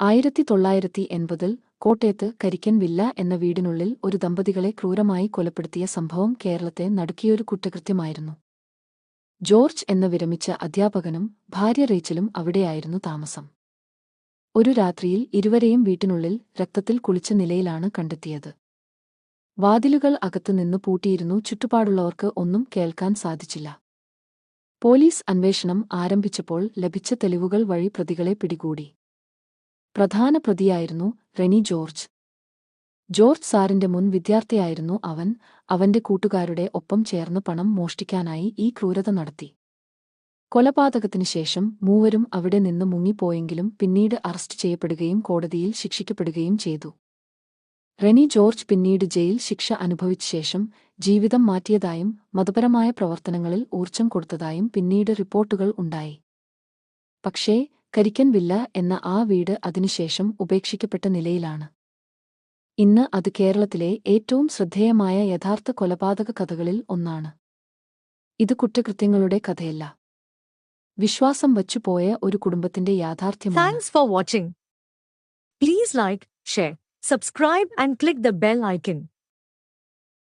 ആയിരത്തി തൊള്ളായിരത്തി എൺപതിൽ കോട്ടയത്ത് കരിക്കൻ വില്ല എന്ന വീടിനുള്ളിൽ ഒരു ദമ്പതികളെ ക്രൂരമായി കൊലപ്പെടുത്തിയ സംഭവം കേരളത്തെ നടുക്കിയൊരു കുറ്റകൃത്യമായിരുന്നു. ജോർജ് എന്ന വിരമിച്ച അധ്യാപകനും ഭാര്യ റേച്ചലും അവിടെയായിരുന്നു താമസം. ഒരു രാത്രിയിൽ ഇരുവരെയും വീട്ടിനുള്ളിൽ രക്തത്തിൽ കുളിച്ച നിലയിലാണ് കണ്ടെത്തിയത്. വാതിലുകൾ അകത്തുനിന്ന് പൂട്ടിയിരുന്നു ചുറ്റുപാടുള്ളവർക്ക് ഒന്നും കേൾക്കാൻ സാധിച്ചില്ല. പോലീസ് അന്വേഷണം ആരംഭിച്ചപ്പോൾ ലഭിച്ച തെളിവുകൾ വഴി പ്രതികളെ പിടികൂടി. പ്രധാന പ്രതിയായിരുന്നു റെനി ജോർജ്. ജോർജ് സാറിന്റെ മുൻ വിദ്യാർത്ഥിയായിരുന്നു അവൻ. അവന്റെ കൂട്ടുകാരുടെ ഒപ്പം ചേർന്ന് പണം മോഷ്ടിക്കാനായി ഈ ക്രൂരത നടത്തി. കൊലപാതകത്തിനു ശേഷം മൂവരും അവിടെ നിന്ന് മുങ്ങിപ്പോയെങ്കിലും പിന്നീട് അറസ്റ്റ് ചെയ്യപ്പെടുകയും കോടതിയിൽ ശിക്ഷിക്കപ്പെടുകയും ചെയ്തു. റെനി ജോർജ് പിന്നീട് ജയിൽ ശിക്ഷ അനുഭവിച്ച ശേഷം ജീവിതം മാറ്റിയതായും മതപരമായ പ്രവർത്തനങ്ങളിൽ ഊർജം കൊടുത്തതായും പിന്നീട് റിപ്പോർട്ടുകൾ ഉണ്ടായി. പക്ഷേ കരിക്കൻ വില്ല എന്ന ആ വീട് അതിനുശേഷം ഉപേക്ഷിക്കപ്പെട്ട നിലയിലാണ്. ഇന്ന് അത് കേരളത്തിലെ ഏറ്റവും ശ്രദ്ധേയമായ യഥാർത്ഥ കൊലപാതക കഥകളിൽ ഒന്നാണ്. ഇത് കുറ്റകൃത്യങ്ങളുടെ കഥയല്ല. വിശ്വാസം വച്ചുപോയ ഒരു കുടുംബത്തിന്റെ യാഥാർത്ഥ്യം thanks for watching please like share subscribe and click the bell icon.